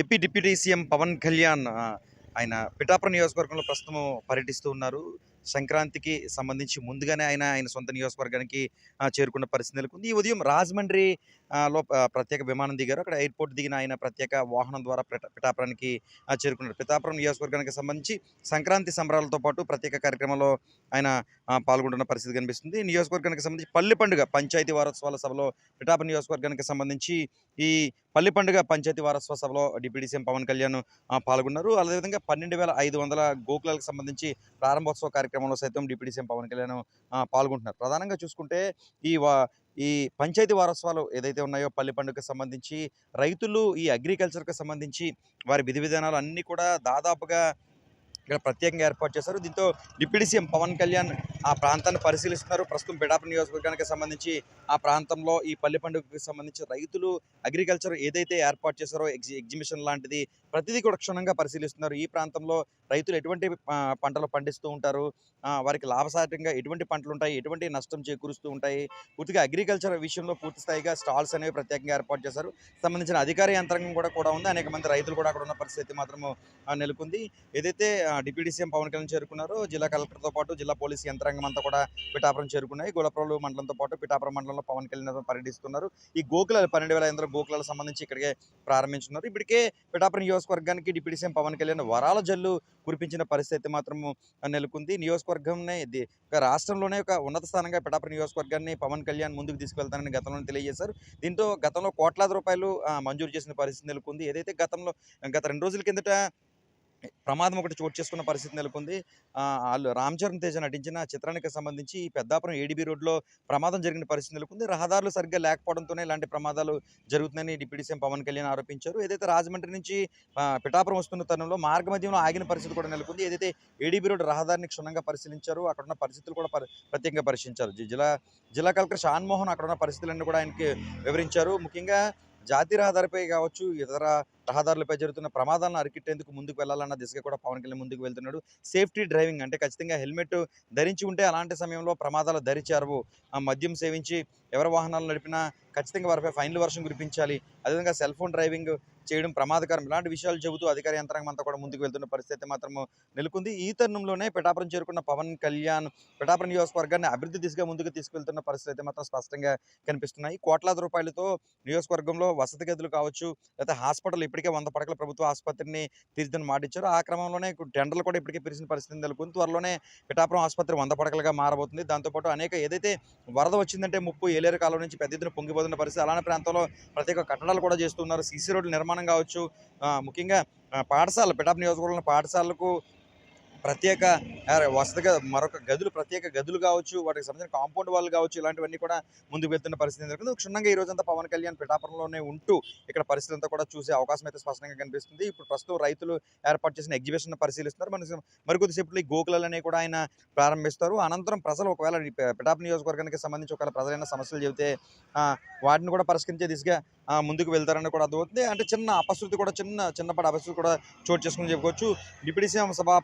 AP deputy CM Pawan Kalyan ఆయన పిఠాపురం నియోజకవర్గంలో ప్రస్తుతం పర్యటిస్తూ ఉన్నారు. సంక్రాంతికి సంబంధించి ముందుగానే ఆయన ఆయన సొంత నియోజకవర్గానికి చేరుకున్న పరిస్థితి నెలకొంది. ఈ ఉదయం రాజమండ్రి లో ప్రత్యేక విమానం దిగారు. అక్కడ ఎయిర్పోర్ట్ దిగిన ఆయన ప్రత్యేక వాహనం ద్వారా పిఠాపురానికి చేరుకున్నారు. పిఠాపురం నియోజకవర్గానికి సంబంధించి సంక్రాంతి సంబరాలతో పాటు ప్రత్యేక కార్యక్రమంలో ఆయన పాల్గొంటున్న పరిస్థితి కనిపిస్తుంది. నియోజకవర్గానికి సంబంధించి పల్లె పండుగ పంచాయతీ వారోత్సవాల సభలో పిఠాపురం నియోజకవర్గానికి సంబంధించి ఈ పల్లి పండుగ పంచాయతీ వారోత్సవ సభలో డిప్యూటీ సీఎం పవన్ కళ్యాణ్ పాల్గొన్నారు. అదేవిధంగా పన్నెండు వేల ఐదు వందల గోకులాలకు సంబంధించి ప్రారంభోత్సవ కార్యక్రమంలో సైతం డిప్యూటీ సీఎం పవన్ కళ్యాణ్ పాల్గొంటున్నారు. ప్రధానంగా చూసుకుంటే ఈ వా ఈ పంచాయతీ వారోత్సవాలు ఏదైతే ఉన్నాయో పల్లి పండుగకు సంబంధించి రైతులు ఈ అగ్రికల్చర్కి సంబంధించి వారి విధి విధానాలు అన్నీ కూడా దాదాపుగా ఇక్కడ ప్రత్యేకంగా ఏర్పాటు చేశారు. దీంతో డిప్యూటీ సీఎం పవన్ కళ్యాణ్ ఆ ప్రాంతాన్ని పరిశీలిస్తున్నారు. ప్రస్తుతం పిడాప నియోజకవర్గానికి సంబంధించి ఆ ప్రాంతంలో ఈ పల్లి పండుగకి సంబంధించి రైతులు అగ్రికల్చర్ ఏదైతే ఏర్పాటు చేశారో ఎగ్జి ఎగ్జిబిషన్ లాంటిది ప్రతిదీ కూడా క్షుణ్ణంగా పరిశీలిస్తున్నారు. ఈ ప్రాంతంలో రైతులు ఎటువంటి పంటలు పండిస్తూ ఉంటారు? వారికి లాభసాటంగా ఎటువంటి పంటలు ఉంటాయి? ఎటువంటి నష్టం చేకూరుస్తూ ఉంటాయి? పూర్తిగా అగ్రికల్చర్ విషయంలో పూర్తి స్థాయిగా స్టాల్స్ అనేవి ప్రత్యేకంగా ఏర్పాటు చేశారు. సంబంధించిన అధికార యంత్రాంగం కూడా కూడా ఉంది. అనేక మంది రైతులు కూడా అక్కడ ఉన్న పరిస్థితి మాత్రము నెలకొంది. ఏదైతే డిప్యూటీ సీఎం పవన్ కళ్యాణ్ చేరుకున్నారో జిల్లా కలెక్టర్తో పాటు జిల్లా పోలీస్ యంత్రాంగం అంతా కూడా పిఠాపురం చేరుకున్నాయి. గోలప్రోలు మండలంతో పాటు పిఠాపురం మండలంలో పవన్ కళ్యాణ్ పర్యటిస్తున్నారు. ఈ గోకులాలు పన్నెండు వేల ఐదు గోకులాలకు సంబంధించి ఇక్కడికే ప్రారంభించున్నారు. ఇప్పటికే పిఠాపురం నియోజకవర్గానికి డిప్యూటీ సీఎం పవన్ కళ్యాణ్ వరాల జల్లు కురిపించిన పరిస్థితి మాత్రము నెలకొంది. నియోజకవర్గంనే ఇది రాష్ట్రంలోనే ఒక ఉన్నత స్థానంగా పిఠాపురం నియోజకవర్గాన్ని పవన్ కళ్యాణ్ ముందుకు తీసుకెళ్తానని గతంలో తెలియజేశారు. దీంతో గతంలో కోట్లాది రూపాయలు మంజూరు చేసిన పరిస్థితి నెలకొంది. ఏదైతే గతంలో గత రెండు రోజుల కిందట ప్రమాదం ఒకటి చోటు చేసుకున్న పరిస్థితి నెలకొంది. వాళ్ళు రామ్ చరణ్ తేజ నటించిన చిత్రానికి సంబంధించి ఈ పెద్దాపురం ఏడీబీ రోడ్లో ప్రమాదం జరిగిన పరిస్థితి నెలకొంది. రహదారులు సరిగ్గా లేకపోవడంతోనే ఇలాంటి ప్రమాదాలు జరుగుతున్నాయని డిప్యూటీ సీఎం పవన్ కళ్యాణ్ ఆరోపించారు. ఏదైతే రాజమండ్రి నుంచి పిఠాపురం వస్తున్న తరుణంలో మార్గ ఆగిన పరిస్థితి కూడా నెలకొంది. ఏదైతే ఏడీబీ రోడ్ రహదారిని క్షుణ్ణంగా పరిశీలించారు అక్కడ ఉన్న పరిస్థితులు కూడా ప్రత్యేకంగా పరిశీలించారు. జిల్లా జిల్లా కలెక్టర్ షాన్ మోహన్ అక్కడ ఉన్న పరిస్థితులన్నీ కూడా ఆయనకి వివరించారు. ముఖ్యంగా జాతీయ రహదారిపై కావచ్చు ఇతర రహదారులపై జరుగుతున్న ప్రమాదాలను అరికెట్టేందుకు ముందుకు వెళ్ళాలన్న దిశగా కూడా పవన్ కళ్యాణ్ ముందుకు వెళ్తున్నాడు. సేఫ్టీ డ్రైవింగ్ అంటే ఖచ్చితంగా హెల్మెట్ ధరించి ఉంటే అలాంటి సమయంలో ప్రమాదాలు ధరిచారు. ఆ మద్యం సేవించి ఎవరి వాహనాలు నడిపినా ఖచ్చితంగా వారిపై ఫైన్లు వర్షం కురిపించాలి. అదేవిధంగా సెల్ ఫోన్ డ్రైవింగ్ చేయడం ప్రమాదకరం. ఇలాంటి విషయాలు చెబుతూ అధికార యంత్రాంగం అంతా కూడా ముందుకు వెళ్తున్న పరిస్థితి మాత్రం నెలకొంది. ఈ తరుణంలోనే పిఠాపురం చేరుకున్న పవన్ కళ్యాణ్ పిఠాపురం నియోజకవర్గాన్ని అభివృద్ధి దిశగా ముందుకు తీసుకెళ్తున్న పరిస్థితి మాత్రం స్పష్టంగా కనిపిస్తున్నాయి. కోట్లాది రూపాయలతో నియోజకవర్గంలో వసతి గదులు కావచ్చు లేకపోతే హాస్పిటల్ ఇప్పటికే వంద పడకల ప్రభుత్వ ఆసుపత్రిని తీర్చిదని మాటిచ్చారు. ఆ క్రమంలోనే టెండర్లు కూడా ఇప్పటికే పిలిచిన పరిస్థితి నెలకొంది త్వరలోనే పిఠాపురం ఆసుపత్రి వంద పడకలుగా మారబోతుంది. దాంతోపాటు అనేక ఏదైతే వరద వచ్చిందంటే ముప్పు ఏలేరు కాలం నుంచి పెద్ద ఎత్తున పొంగిపోతున్న పరిస్థితి అలానే ప్రాంతంలో ప్రత్యేక కట్టడాలు కూడా చేస్తున్నారు. సీసీ రోడ్లు నిర్మాణం కావచ్చు. ముఖ్యంగా పాఠశాల పిఠాపు నియోజకవర్గంలో పాఠశాలకు ప్రత్యేక వసతిగా మరొక గదులు ప్రత్యేక గదులు కావచ్చు వాటికి సంబంధించిన కాంపౌండ్ వాళ్ళు కావచ్చు ఇలాంటివన్నీ కూడా ముందుకు వెళ్తున్న పరిస్థితి ఎందుకంటే క్షుణ్ణంగా ఈ రోజంతా పవన్ కళ్యాణ్ పిఠాపురంలోనే ఉంటూ ఇక్కడ పరిస్థితి అంతా కూడా చూసే అవకాశం అయితే స్పష్టంగా కనిపిస్తుంది. ఇప్పుడు ప్రస్తుతం రైతులు ఏర్పాటు చేసిన ఎగ్జిబిషన్ పరిశీలిస్తున్నారు. మనకి మరికొద్దిసేపట్లో ఈ గోకులనే కూడా ఆయన ప్రారంభిస్తారు. అనంతరం ప్రజలు ఒకవేళ ఈ పిఠాపు నియోజకవర్గానికి సంబంధించి ఒకవేళ ప్రజలైన సమస్యలు చెబితే వాటిని కూడా పరిష్కరించే దిశగా ఆ, ముందుకు వెళ్తారని కూడా అర్థమవుతుంది. అంటే చిన్న అపశృతి కూడా చిన్న చిన్నపాటి అపశృతి కూడా చోటు చేసుకుని చెప్పుకోవచ్చు. డిప్యూటీ సీఎం సభా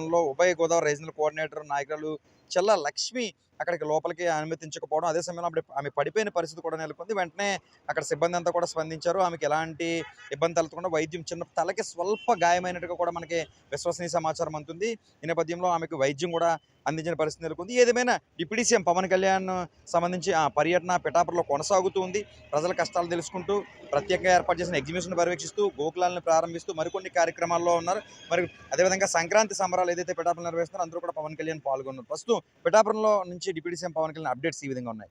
ప్రాంగణంలో ఉభయ గోదావరి రీజనల్ కోఆర్డినేటర్ నాయకులు చెల్ల లక్ష్మి అక్కడికి లోపలికి అనుమతించకపోవడం అదే సమయంలో అప్పుడు ఆమె పడిపోయిన పరిస్థితి కూడా నెలకొంది. వెంటనే అక్కడ సిబ్బంది అంతా కూడా స్పందించారు. ఆమెకి ఎలాంటి ఇబ్బంది తలెత్తకుండా వైద్యం చిన్న తలకి స్వల్ప గాయమైనట్టుగా కూడా మనకి విశ్వసనీయ సమాచారం అందుతుంది ఈ నేపథ్యంలో ఆమెకు వైద్యం కూడా అందించిన పరిస్థితి నెలకొంది. ఏదేమైనా డిప్యూటీ సీఎం పవన్ కళ్యాణ్ సంబంధించి ఆ పర్యటన పిఠాపురలో కొనసాగుతూ ఉంది. ప్రజల కష్టాలు తెలుసుకుంటూ ప్రత్యేకంగా ఏర్పాటు చేసిన ఎగ్జిబిషన్ పర్యవేక్షిస్తూ గోకులాలను ప్రారంభిస్తూ మరికొన్ని కార్యక్రమాల్లో ఉన్నారు. మరి అదేవిధంగా సంక్రాంతి సంబరాలు ఏదైతే పిఠాపురం నిర్వహిస్తున్నారో అందరూ కూడా పవన్ కళ్యాణ్ పాల్గొన్నారు. ప్రస్తుతం పిఠాపురంలో నుంచి deputy CM Pawan Kalyan updates ఈ విధంగా ఉన్నాయి?